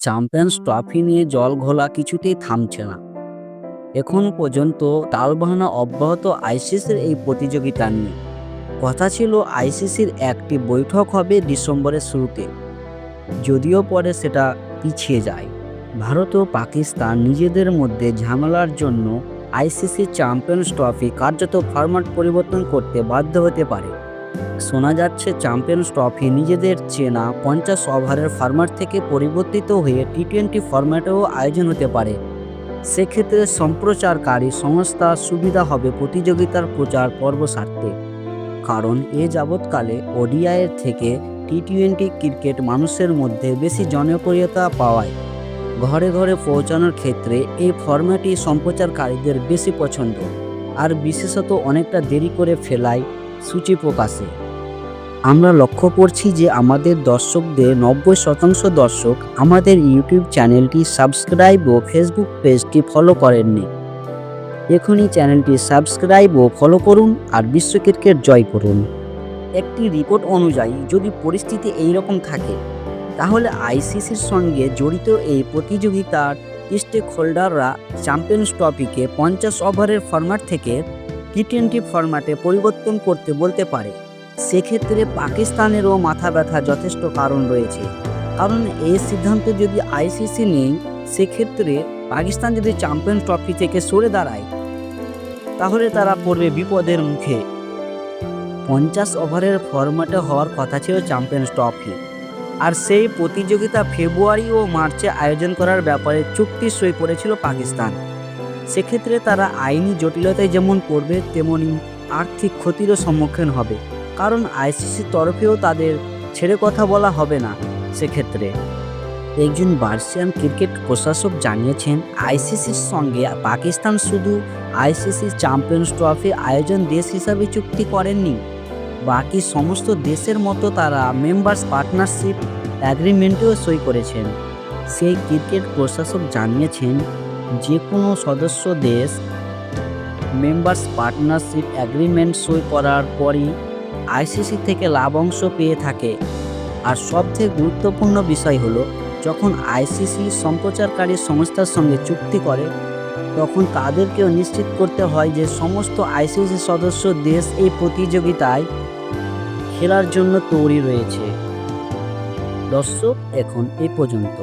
Champions trophy নিয়ে জল ঘোলা কিছুতেই থামছে না। এখন পর্যন্ত টালবাহানা অব্যাহত আইসিসির এই প্রতিযোগিতা নিয়ে। কথা ছিল আইসিসির একটি বৈঠক হবে ডিসেম্বরের শুরুতে। যদিও পরে সেটা পিছিয়ে যায়। ভারত ও পাকিস্তান নিজেদের মধ্যে ঝামেলার জন্য আইসিসি চ্যাম্পিয়ন্স ট্রফি কার্যত ফরম্যাট পরিবর্তন করতে বাধ্য হতে পারে। শোনা যাচ্ছে চ্যাম্পিয়ন্স ট্রফি নিজেদের চেনা পঞ্চাশ ওভারের ফরম্যাট থেকে পরিবর্তিত হয়ে টি টোয়েন্টি ফরম্যাটেও আয়োজন হতে পারে। সেক্ষেত্রে সম্প্রচারকারী সংস্থার সুবিধা হবে প্রতিযোগিতার প্রচার পর্ব সারতে। কারণ এ যাবৎকালে ওডিআইয়ের থেকে টি টোয়েন্টি ক্রিকেট মানুষের মধ্যে বেশি জনপ্রিয়তা পাওয়ায়। ঘরে ঘরে পৌঁছানোর ক্ষেত্রে এই ফরম্যাটই সম্প্রচারকারীদের বেশি পছন্দ। আর বিশেষত অনেকটা দেরি করে ফেলায় সূচি প্রকাশে। আমরা লক্ষ্য করছি যে আমাদের দর্শকদের নব্বই শতাংশ দর্শক আমাদের ইউটিউব চ্যানেলটি সাবস্ক্রাইব ও ফেসবুক পেজটি ফলো করেননি। এখনই চ্যানেলটি সাবস্ক্রাইব ও ফলো করুন আর বিশ্ব ক্রিকেট জয় করুন। একটি রিপোর্ট অনুযায়ী, যদি পরিস্থিতি এই রকম থাকে, তাহলে আইসিসির সঙ্গে জড়িত এই প্রতিযোগিতার স্টেক হোল্ডাররা চ্যাম্পিয়ন্স ট্রফিকে পঞ্চাশ ওভারের ফরম্যাট থেকে টি টোয়েন্টি ফরম্যাটে পরিবর্তন করতে বলতে পারে। সেক্ষেত্রে পাকিস্তানেরও মাথা ব্যথা যথেষ্ট কারণ রয়েছে। কারণ এই সিদ্ধান্ত যদি আইসিসি নেই, সেক্ষেত্রে পাকিস্তান যদি চ্যাম্পিয়ন্স ট্রফি থেকে সরে দাঁড়ায়, তাহলে তারা পড়বে বিপদের মুখে। পঞ্চাশ ওভারের ফরম্যাটে হওয়ার কথা ছিল চ্যাম্পিয়ন্স ট্রফি। আর সেই প্রতিযোগিতা ফেব্রুয়ারি ও মার্চে আয়োজন করার ব্যাপারে চুক্তি সই করেছিল পাকিস্তান। সেক্ষেত্রে তারা আইনি জটিলতায় যেমন পড়বে, তেমনি আর্থিক ক্ষতিরও সম্মুখীন হবে। কারণ আইসিসির তরফেও তাদের ছেড়ে কথা বলা হবে না সেক্ষেত্রে। একজন বার্সিয়ান ক্রিকেট প্রশাসক জানিয়েছেন, আইসিসির সঙ্গে পাকিস্তান শুধু আইসিসি চ্যাম্পিয়ন্স ট্রফি আয়োজন দেশ হিসাবে চুক্তি করেননি। বাকি সমস্ত দেশের মতো তারা মেম্বার্স পার্টনারশিপ অ্যাগ্রিমেন্টেও সই করেছেন। সেই ক্রিকেট প্রশাসক জানিয়েছেন যে কোনো সদস্য দেশ মেম্বার্স পার্টনারশিপ অ্যাগ্রিমেন্ট সই করার পরই আইসিসি থেকে লাভ অংশ পেয়ে থাকে। আর সবথেকে গুরুত্বপূর্ণ বিষয় হলো, যখন আইসিসি সম্প্রচারকারী সংস্থার সঙ্গে চুক্তি করে, তখন তাদেরকেও নিশ্চিত করতে হয় যে সমস্ত আইসিসি সদস্য দেশ এই প্রতিযোগিতায় খেলার জন্য তৈরি রয়েছে। দর্শক, এখন এ পর্যন্ত।